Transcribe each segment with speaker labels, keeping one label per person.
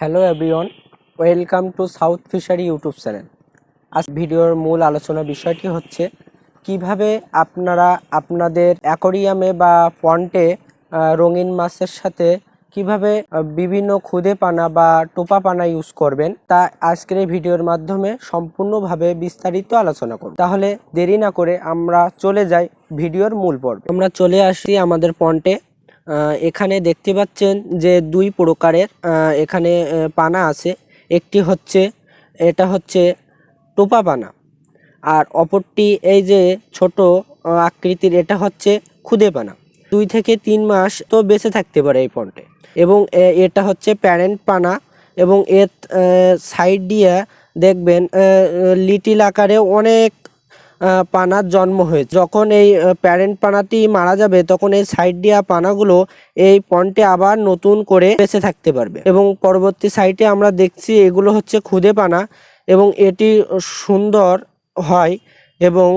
Speaker 1: Hello everyone welcome to south fishery YouTube channel আজ ভিডিওর মূল আলোচনা বিষয়টি হচ্ছে, কীভাবে আপনারা আপনাদের অ্যাকোরিয়ামে বা পন্টে রঙিন মাছের সাথে কীভাবে বিভিন্ন খুদে পানা বা টোপা পানা ইউজ করবেন, তা আজকের এই ভিডিওর মাধ্যমে সম্পূর্ণভাবে বিস্তারিত আলোচনা করব। তাহলে দেরি না করে আমরা চলে যাই ভিডিওর মূল পর্বে। আমরা চলে আসি আমাদের পন্টে এখানে দেখতে পাচ্ছেন যে দুই প্রকারের এখানে পানা আছে। একটি হচ্ছে, এটা হচ্ছে টোপা পানা। আর অপরটি এই যে ছোট আকৃতির, এটা হচ্ছে খুদে পানা। দুই থেকে তিন মাস তো বেঁচে থাকতে পারে এই পন্টে। এবং এটা হচ্ছে প্যারেন্ট পানা এবং এর সাইড দিয়ে দেখবেন লিটিল আকারে অনেক পানার জন্ম হয়েছে। যখন এই প্যারেন্ট পানাটি মারা যাবে, তখন এই সাইড দিয়া পানাগুলো এই পন্টে আবার নতুন করে বেঁচে থাকতে পারবে। এবং পরবর্তী সাইটে আমরা দেখছি এগুলো হচ্ছে খুদে পানা এবং এটি সুন্দর হয় এবং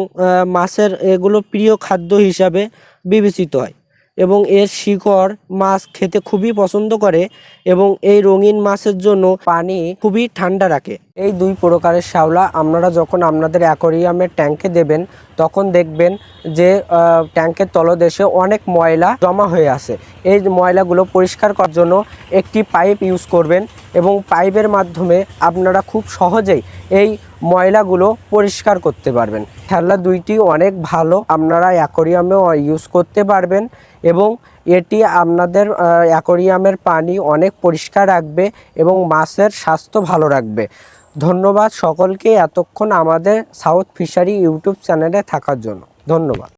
Speaker 1: মাছের এগুলো প্রিয় খাদ্য হিসাবে বিবেচিত হয়। এবং এর শিকড় মাছ খেতে খুবই পছন্দ করে এবং এই রঙিন মাছের জন্য পানি খুবই ঠান্ডা রাখে। এই দুই প্রকারের শ্যাওলা আপনারা যখন আপনাদের অ্যাকোরিয়ামের ট্যাঙ্কে দেবেন, তখন দেখবেন যে ট্যাঙ্কের তলদেশে অনেক ময়লা জমা হয়ে আছে। এই ময়লাগুলো পরিষ্কার করার জন্য একটি পাইপ ইউজ করবেন। এবং পাইপের মাধ্যমে আপনারা খুব সহজেই এই ময়লাগুলো পরিষ্কার করতে পারবেন। খেলনা দুইটি অনেক ভালো, আপনারা অ্যাকোরিয়ামেও ইউজ করতে পারবেন এবং এটি আপনাদের অ্যাকোরিয়ামের পানি অনেক পরিষ্কার রাখবে এবং মাছের স্বাস্থ্য ভালো রাখবে। ধন্যবাদ সকলকে এতক্ষণ আমাদের সাউথ ফিশারি ইউটিউব চ্যানেলে থাকার জন্য। ধন্যবাদ।